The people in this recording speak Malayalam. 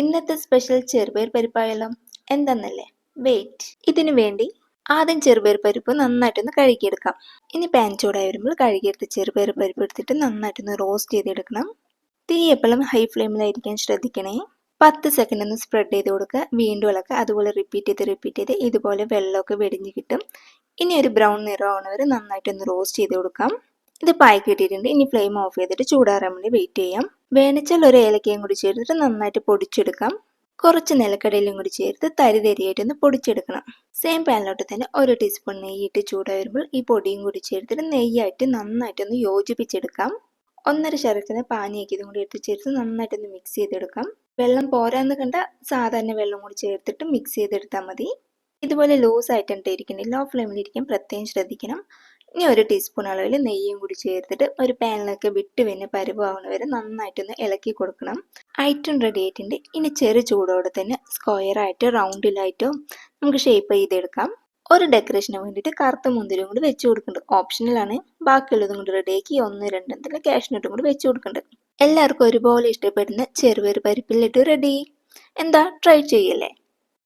ഇന്നത്തെ സ്പെഷ്യൽ ചെറുപയർ പരിപ്പായാലോ എന്തെന്നല്ലേ? വെയിറ്റ് ഇതിനു വേണ്ടി ആദ്യം ചെറുപയർ പരിപ്പ് നന്നായിട്ടൊന്ന് കഴുകിയെടുക്കാം. ഇനി പാൻ ചൂടായി വരുമ്പോൾ കഴുകിയെടുത്ത് ചെറുപയർ പരിപ്പ് എടുത്തിട്ട് നന്നായിട്ടൊന്ന് റോസ്റ്റ് ചെയ്തെടുക്കണം. തീ എപ്പോഴും ഹൈ ഫ്ലെയിമിലായിരിക്കാൻ ശ്രദ്ധിക്കണേ. പത്ത് സെക്കൻഡ് ഒന്ന് സ്പ്രെഡ് ചെയ്ത് കൊടുക്കുക. വീണ്ടും ഇളക്കുക. അതുപോലെ റിപ്പീറ്റ് ചെയ്ത് റിപ്പീറ്റ് ചെയ്ത് ഇതുപോലെ വെള്ളമൊക്കെ വെടിഞ്ഞ് കിട്ടും. ഇനി ഒരു ബ്രൗൺ നിറം വരെ നന്നായിട്ടൊന്ന് റോസ്റ്റ് ചെയ്ത് കൊടുക്കാം. ഇത് പായി കിട്ടിയിട്ടുണ്ട്. ഇനി ഫ്ലെയിം ഓഫ് ചെയ്തിട്ട് ചൂടാറാൻ വേണ്ടി വെയിറ്റ് ചെയ്യാം. വേണിച്ചാൽ ഒരു ഏലക്കയും കൂടി ചേർത്തിട്ട് നന്നായിട്ട് പൊടിച്ചെടുക്കാം. കുറച്ച് നിലക്കടയിലും കൂടി ചേർത്ത് തരിതരിയായിട്ട് തരിയായിട്ടൊന്ന് പൊടിച്ചെടുക്കണം. സെയിം പാനിലോട്ട് തന്നെ ഒരു ടീസ്പൂൺ നെയ്യിട്ട് ചൂടായി വരുമ്പോൾ ഈ പൊടിയും കൂടി ചേർത്തിട്ട് നെയ്യായിട്ട് നന്നായിട്ടൊന്ന് യോജിപ്പിച്ചെടുക്കാം. ഒന്നര ശരത്തിന് പാനിയൊക്കെ ഇതും കൂടി എടുത്ത് ചേർത്ത് നന്നായിട്ടൊന്ന് മിക്സ് ചെയ്തെടുക്കാം. വെള്ളം പോരാന്ന് കണ്ട സാധാരണ വെള്ളം കൂടി ചേർത്തിട്ട് മിക്സ് ചെയ്തെടുത്താൽ മതി. ഇതുപോലെ ലൂസ് ആയിട്ടാണ് ലോ ഫ്ലെയിമിൽ ഇരിക്കാൻ പ്രത്യേകം ശ്രദ്ധിക്കണം. ഇനി ഒരു ടീസ്പൂൺ അളവിൽ നെയ്യും കൂടി ചേർത്തിട്ട് ഒരു പാനിലൊക്കെ വിട്ട് പിന്നെ പരുവാവുന്ന വരെ നന്നായിട്ടൊന്ന് ഇളക്കി കൊടുക്കണം. ഐറ്റം റെഡി ആയിട്ടുണ്ട്. ഇനി ചെറു ചൂടോടെ തന്നെ സ്ക്വയറായിട്ട് റൗണ്ടിലായിട്ടോ നമുക്ക് ഷേപ്പ് ചെയ്തെടുക്കാം. ഒരു ഡെക്കറേഷന് വേണ്ടിയിട്ട് കറുത്ത മുന്തിരിയും കൂടി വെച്ച് കൊടുക്കുന്നുണ്ട്. ഓപ്ഷനിലാണ് ബാക്കിയുള്ളതും കൂടി റെഡിയാക്കി ഒന്ന് രണ്ട് കാഷ്നട്ടും കൂടി വെച്ച് കൊടുക്കുന്നുണ്ട്. എല്ലാവർക്കും ഒരുപോലെ ഇഷ്ടപ്പെടുന്ന ചെറുപയർ പരിപ്പിലിട്ട് റെഡി എന്താ? ട്രൈ ചെയ്യല്ലേ?